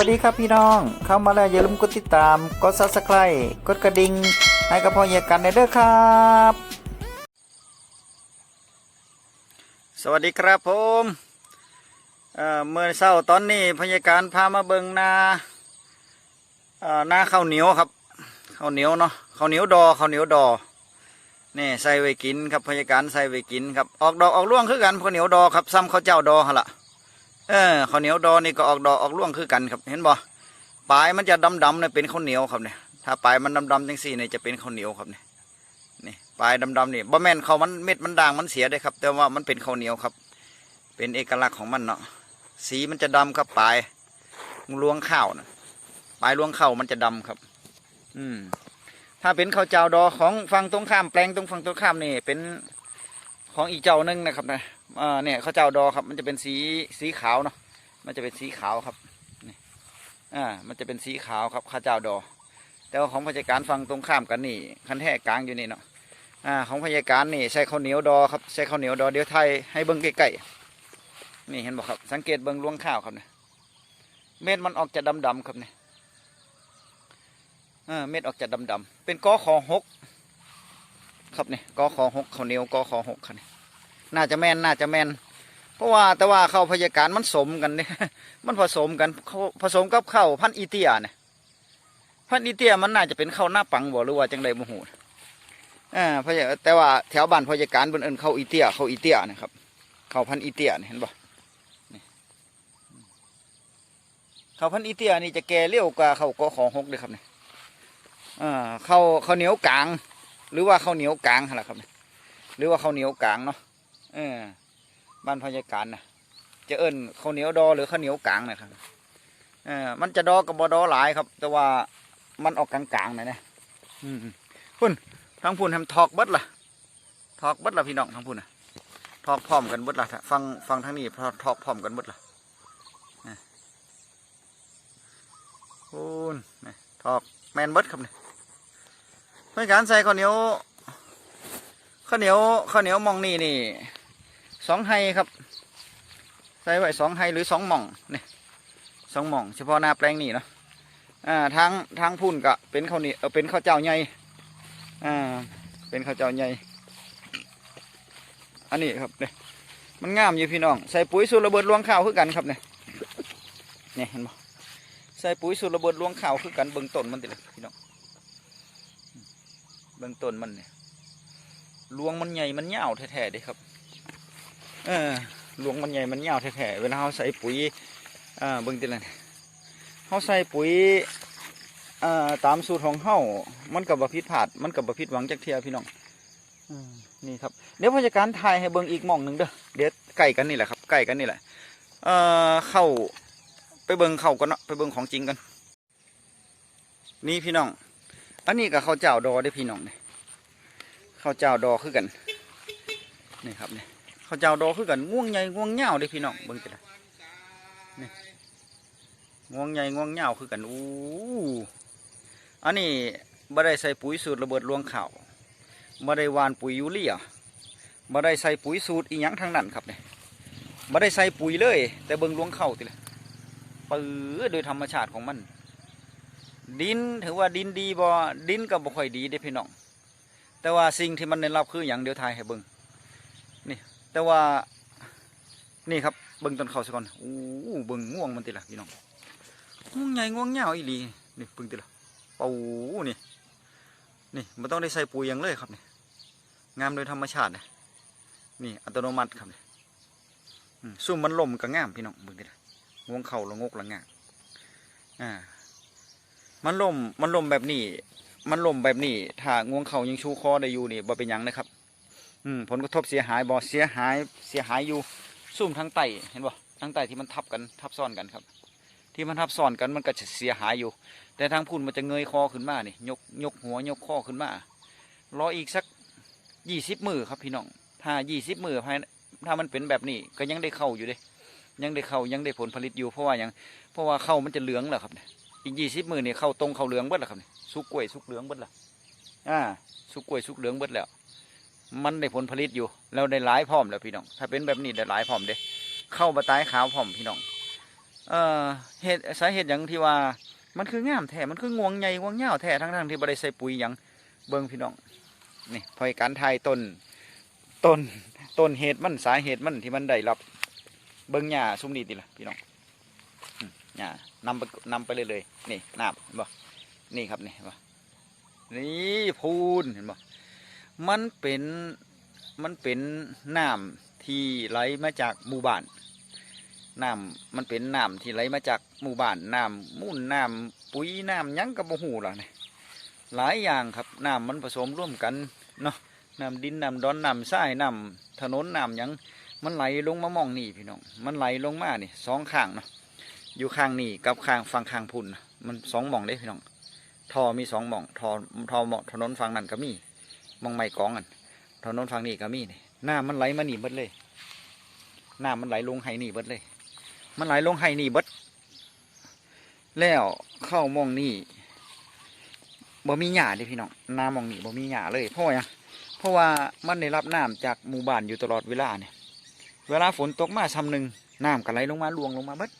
วัสดีครับพี่น้อง เข้ามาแล้วอย่าลืมกดติดตาม กด subscribe กดกระดิ่งให้กับพ่อเฮียกันในเด้อครับ สวัสดีครับผมเมื่อเช้าตอนนี้พยาการพามาเบิงนาเอ่อนาข้าวเหนียวครับข้าวเหนียวเนาะข้าวเหนียวดอข้าวเหนียวดอนี่ใส่ไว้กินครับพยาการใส่ไว้กินครับออกดอกออกร่วงคือกันข้าวเหนียวดอครับซ้ำข้าวเจ้าดอหนละ เออข้าวเหนียวดอนี่ก็ออกดอกออกร่วงคือกันครับ เห็นบ่ปลายมันจะดำๆเนี่ยเป็นข้าวเหนียวครับเนี่ยถ้าปลายมันดำๆจังสี่เนี่ยจะเป็นข้าวเหนียวครับเนี่ยนี่ปลายดำๆนี่บ่แม่นเขาวมันเม็ดมันด่างมันเสียได้ครับ แต่ว่ามันเป็นข้าวเหนียวครับ เป็นเอกลักษณ์ของมันเนาะสีมันจะดำครับปลายลวงข้าวนะปลายลวงข้าวมันจะดำครับ อืม ถ้าเป็นข้าวเจ้าดอของฝั่งตรงข้ามแปลงตรงฝั่งตรงข้ามนี่เป็นของอีกเจ้าหนึงนะครับนะ อ่าเนี่ยข้าวเจ้าดอครับ มันจะเป็นสีสีขาวเนาะมันจะเป็นสีขาวครับนี่อ่ามันจะเป็นสีขาวครับข้าวเจ้าดอ แต่ว่าของพยาการฟังตรงข้ามกันนี่คันแท้กลางอยู่นี่เนาะอ่าของพยาการนี่ใช้ข้าวเหนียวดอครับใช้ข้าวเหนียวดอเดี๋ยวไทยให้เบิ้งใกล้ๆนี่เห็นบอกครับสังเกตเบิ้งรวงข้าวครับเนี่ยเม็ดมันออกจะดำๆครับเนี่ยอ่าเม็ดออกจะดำๆเป็นกอขอหกครับเนี่ยกอขอหกข้าวเหนียวกอขอหกครับเนี่ย น่าจะแม่นน่าจะแม่นเพราะว่าแต่ว่าข้าวพยาการมันสมกันเนี่ยมันผสมกันผสมกับข้าวพันอีเตียเนี่ยพันอีเตียมันน่าจะเป็นข้าวหน้าปังบ่หรือว่าจังใดบ่ฮู้อ่าพยาแต่ว่าแถวบ้านพยาการเพิ่นเอิ้นข้าวอีเตียข้าวอีเตียนะครับข้าวพันอีเตียเห็นบ่ข้าวพันอีเตียนี่จะแก่เร็วกว่าข้าวกอของหกเลยครับเนี่ยอ่าข้าวข้าวเหนียวกลาง หรือว่าข้าวเหนียวกลางหั่นล่ะครับเนี่ยหรือว่าข้าวเหนียวกลางเนาะ เออบ้านพยาการนะจะเอิ้นข้าวเหนียวดอหรือข้าวเหนียวกลางนะครับเออมันจะดอกับบดอหลายครับ แต่ว่ามันออกกลางๆนะเนี่ยอืมพุ่นทั้งพุ่นทำทอกเบิดล่ะทอกเบิดล่ะพี่น้องทั้งพุ่นนะทอกพร้อมกันเบิดล่ะฟังฟังทั้งนี้ทอกทอกพร้อมกันเบิดล่ะพุ่นทอกแมนเบิดครับเนี่ยพยาการใส่ข้าวเหนียวข้าวเหนียวข้าวเหนียวมองนี่นี่ สองไฮครับ ใส่ไว้สองไฮหรือสองหม่องนี่สองหม่อง เฉพาะหน้าแปลงนี่เนาะอ่าทางทางพุ่นก็เป็นข้าวเหนียวเออเป็นข้าวเจ้าใหญ่อ่าเป็นข้าวเจ้าใหญ่อันนี้ครับเนี่ยมันงามอยู่พี่น้อง ใส่ปุ๋ยสูตรระเบิดรวงข้าวคือกันครับเนี่ยเนี่ยเห็นบ่ใส่ปุ๋ยสูตรระเบิดรวงข้าวคือกันเบื้องต้นมันติเลยพี่น้องเบื้องต้นมันเนี่ยลวงมันใหญ่มันยาวแท้ๆเด้ครับ เออลวงมันใหญ่มันยาวแท้ๆเวลาเราใส่ปุ๋ยอ่าเบิ่งติละนี่เราใส่ปุ๋ยอ่าตามสูตรของเฮามันกับบ่ผิดพลาดมันกับบ่ผิดหวังจักเทียพี่น้องอนี่ครับเดี๋ยวผู้จัดการถ่ายให้เบิ่งอีกมองหนึ่งเด้อเดี๋ยวใกล้กันนี่แหละครับใกล้กันนี่แหละเอ่อเข้าไปเบิ่งเข้ากันเนาะไปเบิ่งของจริงกัน นี่พี่น้อง อันนี้กับข้าวเจ้าดอได้พี่น้องเนี่ยข้าวเจ้าดอคือกันนี่ครับเนี่ย ขาเจ้าดอคือกันง่วงใหญ่ง่วงเหงาเด้พี่น้องเบิ่งกันนะนี่ง่วงใหญ่ง่วงเหงาคือกันอู้อันนี้บ่ได้ใส่ปุ๋ยสูตรระเบิดรวงข่าวบ่ได้วานปุ๋ยยูเรียบ่ได้ใส่ปุ๋ยสูตรอีหยังทั้งนั้นครับเนี่ยบ่ได้ใส่ปุ๋ยเลย แต่เบิ่งรวงข้าวติละปื้อโดยธรรมชาติของมัน ดินถือว่าดินดีบ่ดินก็บ่ค่อยดีเด้พี่น้องแต่ว่าสิ่งที่มันได้รับคืออย่างเดียวทายให้เบิ่งนี่ แต่ว่านี่ครับเบิ่งต้นเขาซะก่อนอู้เบิ่งง่วงมันติละพี่น้องง่วงใหญ่ง่วงยาวอีหลีนี่เบิ่งติละปูนี่นี่ไม่ต้องได้ใส่ปุ๋ยยังเลยครับนี่งามโดยธรรมชาตินะนี่อัตโนมัติครับนี่ซุ่มมันลมก็งามพี่น้องเบิ่งติละง่วงเข่าละงกละงาอ่ามันลมมันลมแบบนี้ มันล่มแบบนี้ถ้าง่วงเขายังชูคอได้อยู่นี่บ่เป็นยังนะครับ อืมผลกระทบเสียหายบ่เสียหายเสียหายอยู่ซุ่มทั้งไตเห็นบ่ทั้งไตที่มันทับกันทับซ้อนกันครับ ที่มันทับซ้อนกันมันก็จะเสียหายอยู่ แต่ทางพุ่นมันจะเงยคอขึ้นมานี่ยกยกหัวยกคอขึ้นมารออีกสักยี่สิบมือครับพี่น้องถ้ายี่สิบมือภายถ้ามันเป็นแบบนี้ก็ยังได้เข้าอยู่เด้ยังได้เข้ายังได้ผลผลิตอยู่เพราะว่ายังเพราะว่าเข้ามันจะเหลืองแล้วครับอีกยี่สิบมือเนี่ยเข้าตรงเข้าเหลืองเบิดแล้วครับสุกกล้วยสุกเหลืองเบิดแล้วอ่าสุกกล้วยสุกเหลืองเบิดแล้ว มันได้ผลผลิตอยู่แล้วได้หลายพร้อมแล้วพี่น้อง ถ้าเป็นแบบนี้ได้หลายพร้อมเด้เข้ามาตายขาวพร้อมพี่น้องเอ่อเหตุสาเหตุอย่างที่ว่ามันคืองามแท้มันคืองวงใหญ่งวงยาวแท้ทั้งทั้งที่บ่ได้ใส่ปุ๋ยหยังเบิ่งพี่น้องนี่พอยการทายต้นต้นต้นเหตุมันสาเหตุมันที่มันได้รับเบิ่งหญ้าซุ่มนี้ติล่ะพี่น้องหญ้านำไปนำไปเลยเลยนี่น้ำเห็นบ่นี่ครับนี่เห็นบ่นี่พูนเห็นบ่ มันเป็นมันเป็นน้ำที่ไหลมาจากหมู่บ้านน้ำมันเป็นน้ำที่ไหลมาจากหมู่บ้านน้ำมุ่นน้ำปุ๋ยน้ำยังกับบ่หูล่ะนี่หลายอย่างครับน้ำมันผสมร่วมกันเนาะน้ำดินน้ำดอนน้ำทรายน้ำถนนน้ำยังมันไหลลงมามองนี่พี่น้องมันไหลลงมานี่สองข้างเนาะอยู่ข้างนี่กับข้างฝั่งข้างพุ่นมันสองมองเด้พี่น้องทอมีสองมองทอทอมองถนนฝั่งนั้นก็มี มองไม้กองกันถนนฝั่งนี้ก็มีนี่น้ำมันไหลมาหนีบดเลยน้ำมันไหลลงให้นี่บดเลย มันไหลลงให้นี่บดแล้วเข้ามองนี่บ่มีหญ้าเด้พี่น้องน้ามองนี่บ่มีหญ้าเลยเพราะว่าหยังเพราะว่ามันได้รับน้ำจากหมู่บ้านอยู่ตลอดเวลาเนี่ยเวลาฝนตกมาซ้ำหนึ่งน้ำก็ไหลลงมาลวงลงมาเบิด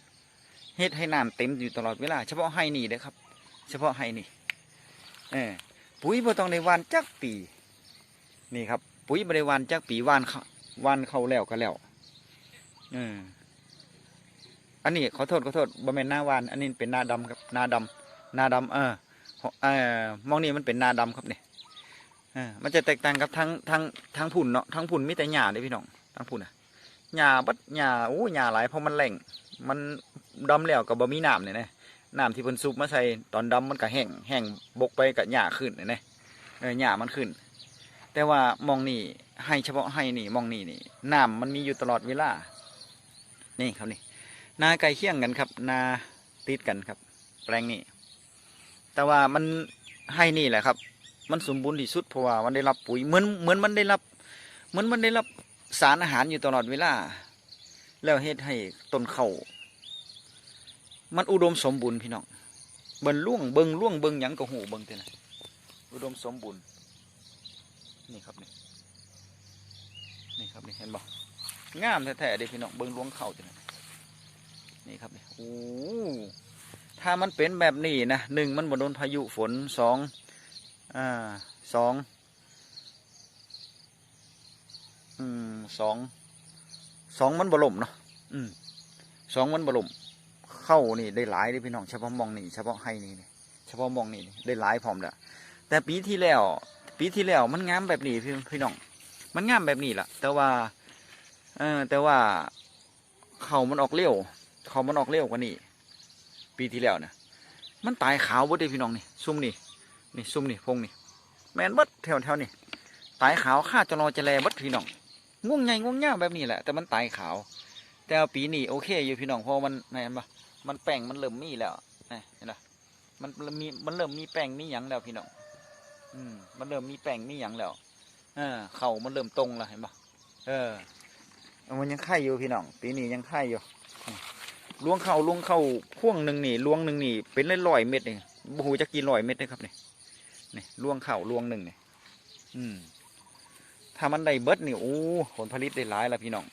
เฮ็ดให้น้ำเต็มอยู่ตลอดเวลา เฉพาะให้นี่เด้อครับ เฉพาะให้นี่เออปุ๋ยบ่ต้องได้หวานจักปี นี่ครับ ปุ๋ยบ่ได้หวานจักปีหวานเข้านเข้าแล้วก็แล้วเอออันนี้ขอโทษขอโทษบะเมนหน้าวาน อันนี้เป็นหน้าดำครับหน้าดำนาดำเออเออมองนี่มันเป็นหน้าดำครับเนี่เออมันจะแตกต่างกับทั้งทั้งทั้งผุ่นเนาะทั้งผุ่นมีแต่หญ้าเด้พี่น้องทั้งผุ่นอะหญ้าบัดหญ้าโอ้หญ้าหลายเพราะมันแหล่ง มันดำแล้วกับบะมีน้ำเนี่ยนะน้ำที่เพิ่นซุปมาใส่ตอนดำมันก็แห้งแห้งบกไปกับหญ้าขึ้นเนี่ยนะเออหญ้ามันขึ้น แต่ว่ามองนี่ให้เฉพาะให้นี่มองนี่นี่น้ำมันมีอยู่ตลอดเวลา นี่ครับนี่นาไก่เคี่ยงกันครับ นาติดกันครับ แปลงนี้ แต่ว่ามันให้นี่แหละครับ มันสมบูรณ์ที่สุดเพราะว่ามันได้รับปุ๋ยเหมือนเหมือนมันได้รับ เหมือนมันได้รับสารอาหารอยู่ตลอดเวลา แล้วเฮ็ดให้ต้นเขา่ามันอุดมสมบูรณ์พี่น้องเบิ่งล่วงเบิ่งล่วงเบิ่งหยังก็หูเบิ่งเท่านะอุดมสมบูรณ์ นี่ครับนี่นี่ครับนี่เห็นบ่งามแท้ๆเด้พี่น้องเบิ่งล่วงเข่าจังนี่ครับนี่โอ้ถ้ามันเป็นแบบนี้นะหนึ่งมันบ่โดนพายุฝนสองอ่าสองอืมสองสองมันบ่ล่มเนาะอืมสองมันบ่ล่มเข้านี่ได้หลายเลยพี่น้องเฉพาะมองนี่เฉพาะให้นี่นี่เฉพาะมองนี่ได้หลายพร้อมแล้วแต่ปีที่แล้ว ปีที่แล้วมันงามแบบนี้พี่พี่น้อง มันงามแบบนี้แหละแต่ว่า เออแต่ว่าเขามันออกเร็วเขามันออกเร็วกว่านี่ปีที่แล้วนะมันตายขาวบดเลยพี่น้องนี่ซุ่มนี่นี่ซุ่มนี่พงนี่แมนบดแถวแถวนี่ตายขาวข้าจะรอจะแลบดพี่น้องง่วงใหญ่ง่วงยาแบบนี้แหละ แต่มันตายขาว แต่ปีนี้โอเคอยู่พี่น้องเพราะมันไหนนปะมันแป้งมันเริ่มมีแล้วนี่เห็นะมันมมีมันเริ่มมีแป้งมีหยังแล้วพี่น้อง อืมมันเริ่มมีแป้งมีหยังแล้วเออเข่ามันเริ่มตรงแล้วเห็นปะเออ มันยังไข่อยู่พี่น้องปีนี้ยังไข่อยู่ล้วงเข้าล้วงเข้าพ่วงหนึ่งนี่ล้วงหนึ่งนี่เป็นร้อยเม็ดนี่บูฮูจะกี่ร้อยเม็ดนะครับนี่นี่ล้วงเข้าล้วงหนึ่งนี่อืม ถ้ามันได้เบิดนี่โอ้ผลผลิตได้หลายละพี่น้อง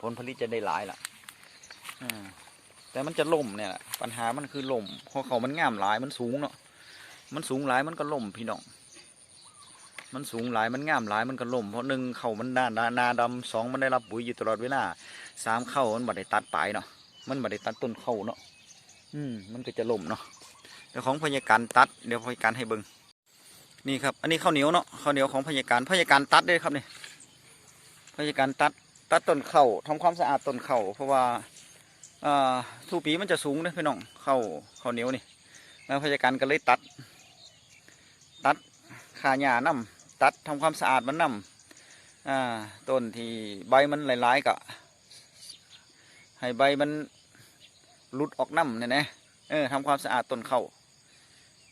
ผลผลิตจะได้หลายละอ่าแต่มันจะล่มเนี่ยปัญหามันคือล่มเพราะเขามันงามหลายมันสูงเนาะ มันสูงหลายมันก็ล่มพี่น้อง มันสูงหลายมันงามหลายมันก็ล่มเพราะหนึ่งเข่ามันด้านนานาดำสองมันได้รับปุ๋ยอยู่ตลอดเวลาสามเข้ามันบัดได้ตัดปลายเนาะมันบัดได้ตัดต้นเข้าเนาะอืมมันก็จะล่มเนาะเดี๋ยวของพยาการตัดเดี๋ยวพยาการให้เบิงนี่ครับ อันนี้ข้าวเหนียวเนาะข้าวเหนียวของพยาการพยาการตัดได้ครับนี่พยาการตัดตัดต้นเข้าทำความสะอาดต้นเข้าเพราะว่าอ่าทูปีมันจะสูงเลยพี่น้องเข้าข้าวเหนียวนี่แล้วพยาการก็เลยตัด ขาหญ้านํตัดทำความสะอาดมันนำอ่าต้นที่ใบมันหลายๆก็ให้ใบมันหลุดออกน้ำเนี่ยนะเออทำความสะอาดต้นเข้า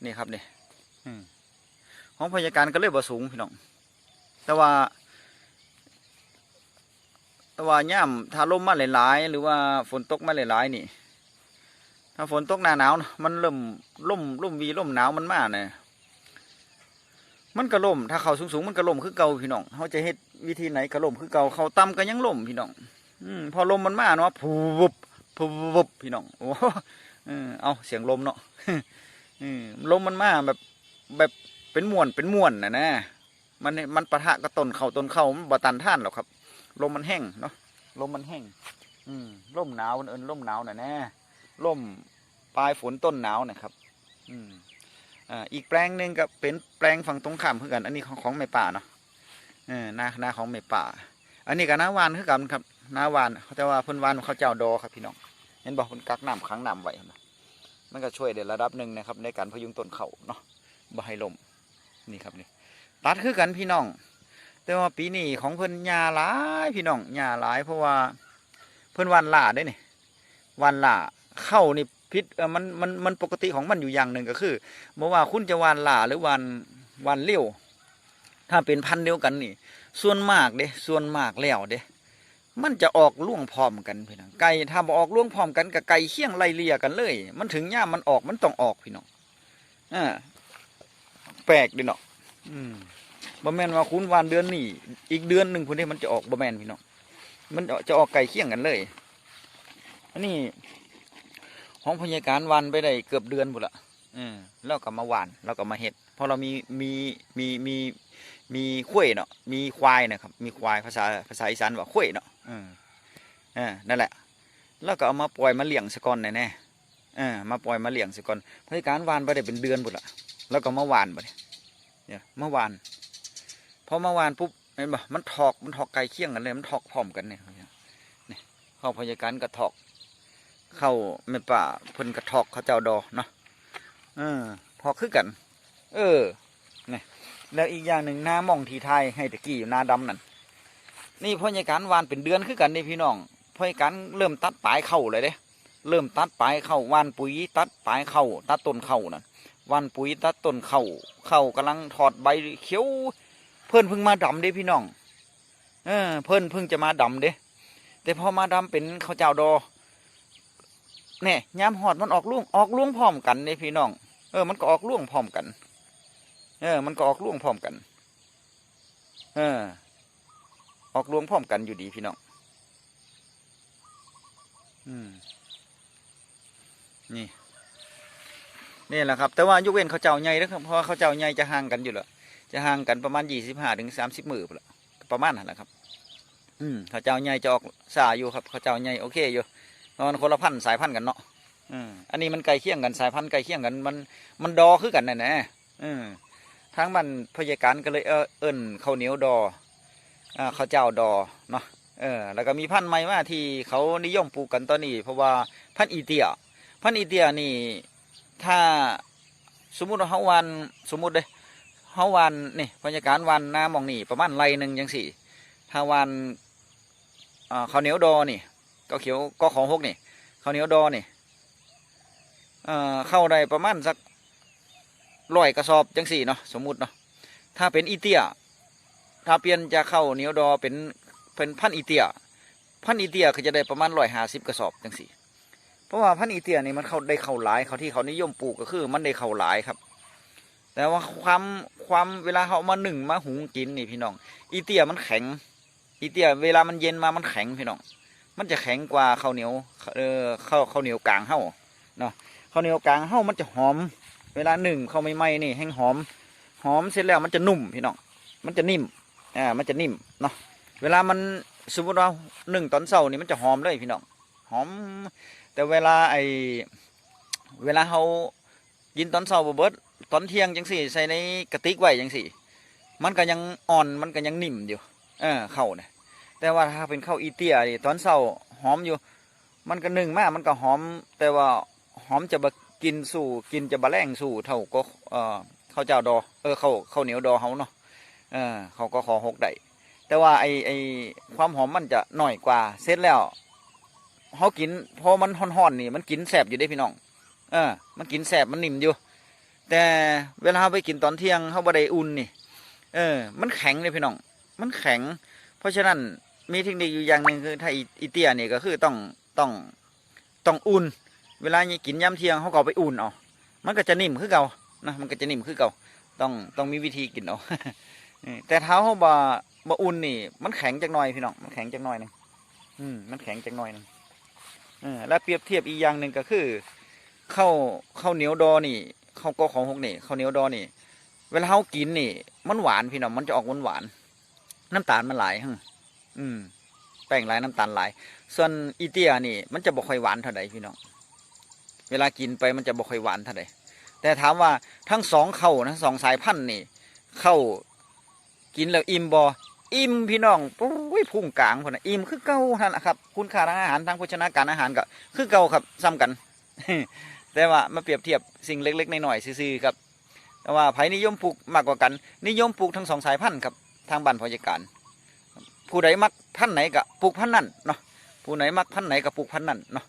นี่ครับนี่อืมของพยาการก็เลยบ่สูงพี่น้อง แต่ว่า แต่ว่าย่ำถ้าลมมาหลายๆ หรือว่าฝนตกมาหลายๆนี่ ถ้าฝนตกหน้าหนาว มันเริ่มล่มล่มวีล่มหนาวมันมาเนี่ย มันก็ล่มถ้าเขาสูงๆมันก็ล่มคือเก่าพี่น้องเขาจะเฮ็ดวิธีไหนก็ล่มคือเก่าเขาต่ำก็ยังล่มพี่น้องอืมพอลมมันมาเนาะผูบพุบวุบพี่น้องโอ้เอาเสียงลมเนาะออลมมันมาแบบแบบเป็นมวนเป็นมวนนะนะมันมันปะทะกับต้นเขาต้นเขามันบ่ตันท่านหรอกครับ ลมมันแห้งเนาะลมมันแห้ง อืมลมหนาวเอินลมหนาวน่ะแน่ลมปลายฝนต้นหนาวนะครับ อืม อีกแปลงหนึ่งก็เป็นแปลงฝั่งตรงข้ามเพื่อกันอันนี้ของของแม่ป่าเนาะเออนานาของแม่ป่า อันนี้ก็น้าวานคือกันครับน้าวานแต่ว่าเพิ่นวานเขาเจ้าดอครับพี่น้องเห็นบอกเพิ่นกักน้ำขังน้ำไว้เห็นบ่มันก็ช่วยในระดับหนึ่งนะครับ ในการพยุงต้นเขาเนาะบ่ให้ลมนี่ครับนี่ตัดคือกันพี่น้อง แต่ว่าปีนี้ของเพิ่นหญ้าหลายพี่น้องหญ้าหลาย เพราะว่าเพิ่นวานล่าได้นี่วานล่าเข้านี่ พิษมันมันมันปกติของมันอยู่อย่างหนึ่งก็คือเมื่อว่าคุณจะวานหล่าหรือวานวานเลี้ยวถ้าเป็นพันธุ์เดียวกันนี่ ส่วนมากเด้ส่วนมากแล้วเด้มันจะออกล่วงพร้อมกันพี่น้องไก่ถ้าออกล่วงพร้อมกันกับไก่เคี่ยงไล่เลี่ยกันเลย มันถึงย่ามันออกมันต้องออกพี่น้องอ่าแปลกดิเนาะอืมบ่แมนว่าคุณวานเดือนนี้อีกเดือนหนึ่งพุ่นนี้มันจะออกบ่แมนพี่น้องมันจะออกไก่เคี่ยงกันเลยอันนี้ ของพยาการวานไปได้เกือบเดือนหมดละอืมแล้วก็มาหวานแล้วก็มาเห็ดเพราะเรามีมีมีมีมีข้วยเนาะมีควายนะครับมีควายภาษาภาษาอีสานว่าข้วยเนาะอืมอ่านั่นแหละ แล้วก็เอามาปล่อยมาเลี้ยงสะก่อนแน่ๆอ่ามาปล่อยมาเลี้ยงสะก่อนพยาการวานไปได้เป็นเดือนหมดละแล้วก็มาหวานไปเนี่ยมาหวานพอมาหวานปุ๊บเห็นปะมันถอกมันถอกไก่เคี่ยงกันเลยมันถอกพร้อมกันเนี่ยนี่เข้าพยาการก็ถอก เข้าไม่ป่าเพิ่นกระทอกเขาเจ้าดอเนาะเออพอคือกัน เออนี่แล้วอีกอย่างหนึ่งหน้ามองทีไทยให้ตะกี้อยู่หน้าดำนั่นนี่พ่อใหญ่การวานเป็นเดือนคือกันนี่พี่น้องพ่อใหญ่การเริ่มตัดปลายเข่าเลยเด้เริ่มตัดปลายเข่าวานปุ๋ยตัดปลายเข่าตัดต้นเข่านั่นวานปุ๋ยตัดต้นเข่าเข่ากำลังถอดใบเขียว เพิ่นเพิ่งมาดำเด้พี่น้องเออเพิ่นเพิ่งจะมาดำเด้แต่พอมาดำเป็นข้าวเจ้าดอ เนี่ยยามหอดมันออกล่วงออกล่วงพร้อมกันเนี่ยพี่น้อง เออ มันก็ออกล่วงพร้อมกัน เออ มันก็ออกล่วงพร้อมกัน เออ ออกล่วงพร้อมกันอยู่ดีพี่น้อง อืม นี่นี่แหละครับ แต่ว่ายกเว้นเขาเจ้าใหญ่นะครับ เพราะว่าเขาเจ้าใหญ่จะห่างกันอยู่แล้วจะห่างกันประมาณยี่สิบห้าถึงสามสิบมือพุ่นละประมาณนั่นแหละครับ อืมเขาเจ้าใหญ่จะออกสาอยู่ครับ เขาเจ้าใหญ่โอเคอยู่ มันคนละพันธุ์สายพันธุ์กันเนาะอืมอันนี้มันไก่เคี่ยงกันสายพันธุ์ไก่เคี่ยงกัน มันมันดอคือกันแน่แน่อืมทางมันพยาการก็เลยเออเอิ้นข้าวเหนียวดออ่าข้าวเจ้าดอเนาะเออแล้วก็มีพันธุ์ใหม่มาที่เขานิยมปลูกกันตอนนี้ เพราะว่าพันธุ์อีเตียพันธุ์อีเตียนี่ถ้าสมมุติว่าเฮาวันสมมุติเลยเฮาวันนี่พยาการวันหน้ามองนี่ประมาณไรหนึ่งยังสี่ถ้าวันอ่าข้าวเหนียวดอนี่ ก็เขียวก็ของหกนี่ข้าวเหนียวดอนี่เอ่อเข้าได้ประมาณสักร้อยกระสอบจังสี่เนาะสมมุติเนาะถ้าเป็นอีเตียถ้าเปลี่ยนจากข้าเหนียวดอเป็นเป็นพันอีเตียพันอีเตียก็จะได้ประมาณร้อยห้าสิบกระสอบจังสี่เพราะว่าพันธุ์อีเตียนี่มันเขาได้เข้าหลายเขาที่เขานิยมปลูกก็คือ มันได้เข้าหลายครับ แต่ว่าความความเวลาเขามาหนึ่งมาหุงกินนี่พี่น้อง อีเตียมันแข็ง อีเตียเวลามันเย็นมามันแข็งพี่น้อง มันจะแข็งกว่าข้าวเหนียวเออข้าวข้าวเหนียวกลางเฮ้าเนาะข้าวเหนียวกลางเฮ้ามันจะหอม เวลาหนึ่งข้าวไม่ไหม้นี่แห้งหอม หอมเสร็จแล้วมันจะนุ่มพี่น้องมันจะนิ่มอ่ามันจะนิ่มเนาะเวลามันสมมติว่าหนึ่งตอนเช้านี่มันจะหอมเลยพี่น้องหอม แต่เวลาไอเวลาเขากินตอนเช้าบ่เบิดตอนเที่ยงจังสี่ใส่ในกระติกไว้จังสี่ มันก็ยังอ่อนมันก็ยังนิ่มอยู่เออเข้าเนี่ย แต่ว่าถ้าเป็นข้าวอีเตียนี่ตอนเช้าหอมอยู่ มันก็หนึ่งมากมันก็หอม แต่ว่าหอมจะบกินสู่กินจะบะแรงสู่เท่าก็เออข้าวเจ้าดอเออข้าวข้าวเหนียวดอเขาเนาะเออเขาก็ขอหกได้แต่ว่าไอไอความหอมมันจะหน่อยกว่าเสร็จแล้วเขากินพอมันห่อนๆนี่ มันกินแสบอยู่ได้พี่น้องเออ มันกินแสบมันนิ่มอยู่ แต่เวลาไปกินตอนเที่ยงเขาบไดอุ่นนี่ เออ มันแข็งเลยพี่น้อง มันแข็ง เพราะฉะนั้น มีเทคนิคอยู่อย่างหนึ่งคือถ้าอีเตียเนี่ยก็คือต้องต้องต้องอุ่น เวลาเนี่ยกินย่ำเทียงเขาก็เอาไปอุ่นเอามันก็จะนิ่มคือเก่านะมันก็จะนิ่มคือเก่าต้องต้องมีวิธีกินเอาแต่เท้าเขาบ่บ่อุ่นนี่ มันแข็งจักหน่อยพี่น้องมันแข็งจักหน่อยหนึงอืมมันแข็งจักหน่อยหนึงเออและเปรียบเทียบอีกอย่างหนึ่งก็คือข้าวข้าวเหนียวดอนี่ข้าวก็ของหกนี่ข้าวเหนียวดอนี่ เวลาเฮากินนี่ มันหวานพี่น้องมันจะออกหวานหวานน้ำตาลมันไหลฮึ อืมแป้งหลายน้ำตาลหลาย ส่วนอีเตียนี่ มันจะบ่ค่อยหวานเท่าใดพี่น้องเวลากินไปมันจะบ่ค่อยหวานเท่าใดแต่ถามว่าทั้งสองเข้านะสองสายพันธุ์นี่ เข้ากินแล้วอิ่มบ่อิ่มพี่น้องปุ้ยพุ่งกลางพุ่นน่ะอิ่มคือเก่าหั่นนะครับ คุณค่าทางอาหารทางโภชนาการอาหารก็คือเก่าครับซ้ำกัน แต่ว่ามาเปรียบเทียบสิ่งเล็กๆน้อยๆซื่อๆครับแต่ว่าไผนิยมปลูกมากกว่ากัน นิยมปลูกทั้งสองสายพันธุ์ครับทางบ้านพอยการ ผู้ใดมักพันไหนก็ปลูกพันนั้นเนาะผู้ไหนมักพันไหนก็ปลูกพันนั้นเนาะ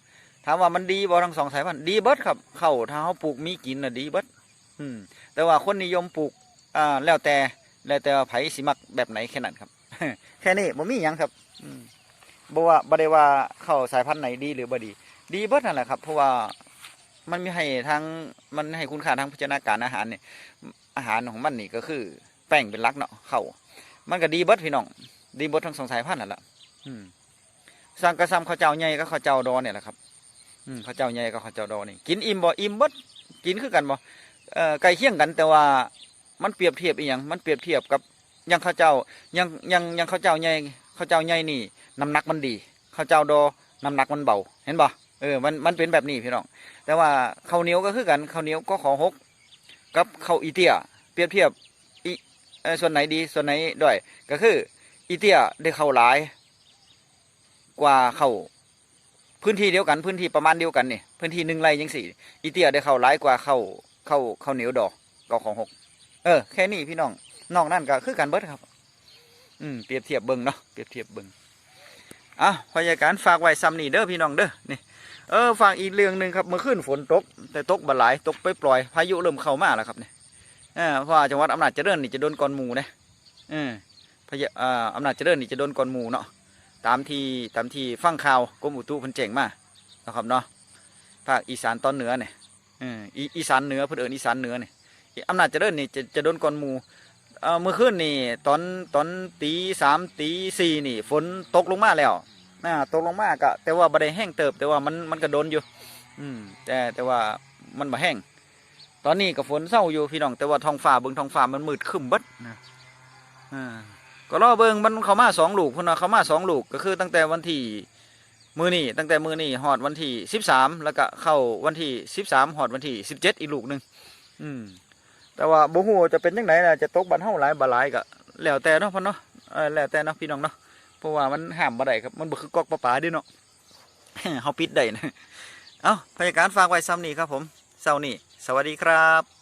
ถามว่ามันดีบ่ทั้งสองสายพันธุ์ดีเบิดครับเข้าวถ้าเขาปลูกมีกินน่ะดีเบิดอืมแต่ว่าคนนิยมปลูกอ่าแล้วแต่แล้วแต่ว่าไผสิมักแบบไหนแค่นั้นครับ แค่นี้บ่มีหยังครับอืมบ่ว่าบ่ได้ว่าเข้าสายพันธุ์ไหนดีหรือบ่ดี ดีเบิดนั่นแหละครับ เพราะว่ามันมีให้ทางมันให้คุณค่าทางโภชนาการอาหารเนี่ยอาหารของมันนี่ก็คือ แป้งเป็นลักเนาะเข้ามันก็ดีเบิดพี่น้อง ดีเบิดทั้งสองสายพันธุ์นั่นแหละอืมสั่งกระซำข้าวเจ้าใหญ่ก็ข้าวเจ้าดอเนี่ยแหละครับอืมข้าวเจ้าใหญ่ก็ข้าวเจ้าดอนี่กินอิ่มบ่อิ่มเบิดกินคือกันบ่เอ่อใกล้เคียงกันแต่ว่ามันเปรียบเทียบอีหยังมันเปรียบเทียบกับอยังข้าวเจ้าอยังอยังอยังข้าวเจ้าใหญ่ข้าวเจ้าใหญ่นี่น้ำหนักมันดีข้าวเจ้าดอน้ำหนักมันเบา เห็นบ่เออมันมันเป็นแบบนี้พี่น้องแต่ว่าข้าวเหนียวก็คือกันข้าวเหนียวก็ขอหกกับข้าวอีเตียเปรียบเทียบอีเอ่อส่วนไหนดีส่วนไหนด้อยก็คือ อีเตียได้เข้าหลายกว่าเข้าพื้นที่เดียวกันพื้นที่ประมาณเดียวกันนี่พื้นที่หนึ่งไร่ยังสี่อีเตียได้เข้าหลายกว่าเข้าเข้าเข้าเหนียวดอกก็ของหกเออแค่นี้พี่น้องนอกนั่นก็คือการเบิดครับ อืมเปรียบเทียบเบิ่งเนาะเปรียบเทียบเบิ่งอะพยาการฝากไว้ซ้ำนี่เด้อพี่น้องเด้อนี่เออฝากอีกเรื่องหนึ่งครับเมื่อคืนฝนตก แต่ตกบ่หลายตกไปปล่อยๆพายุเริ่มเข้ามาแล้วครับเนี่ยเออเพราะว่าจังหวัดอำนาจเจริญนี่จะโดนก่อนหมูนะเออ พะยะอ่าอำนาจเจริญนี่จะโดนก่อนหมู่เนาะตามที่ตามที่ฟังข่าวกรมอุตุเพิ่นแจ้งมานะครับเนาะภาคอีสานตอนเหนือเนี่ยอออีอีสานเหนือเพิ่นเอิ้นอีสานเหนือเนี่ยอำนาจเจริญนี่จะจะโดนก่อนหมู่เออเมื่อคืนนี่ตอนตอนตีสามตีสี่นี่ ฝนตกลงมาแล้วน่าตกลงมากะแต่ว่าบ่ได้แห้งเติบ แต่ว่ามันมันก็โดนอยู่ อืม แต่แต่ว่ามันบ่แห้ง ตอนนี้ก็ฝนเศร้าอยู่พี่น้องแต่ว่าท้องฟ้าเบิ่งท้องฟ้ามันมืดครึ้มบิดนะอ่า ก็รอเบิ่งมันเขามาสองลูกพุ่นนะเขามาสองลูกก็คือตั้งแต่วันที่มือนี่ตั้งแต่มือนี่หอดวันที่สิบสามแล้วก็เข้าวันที่สิบสามหอดวันที่สิบเจ็ดอีกลูกหนึ่งอืม แต่ว่าบ่ฮู้ว่าจะเป็นจังไดล่ะจะตกบันเฮาหลายบ่หลายก็แล้วแต่เนาะพ่นเนาะเออแล้วแต่เนาะพี่น้องเนาะเพราะว่ามันห้ามบ่ได้ครับมันบ่คือกอกปลาปลาดิเนาะเฮาปิดได้นะเอ้าพยาการฝากไว้ซ้ำนี้ครับผมเช้านี้สวัสดีครับ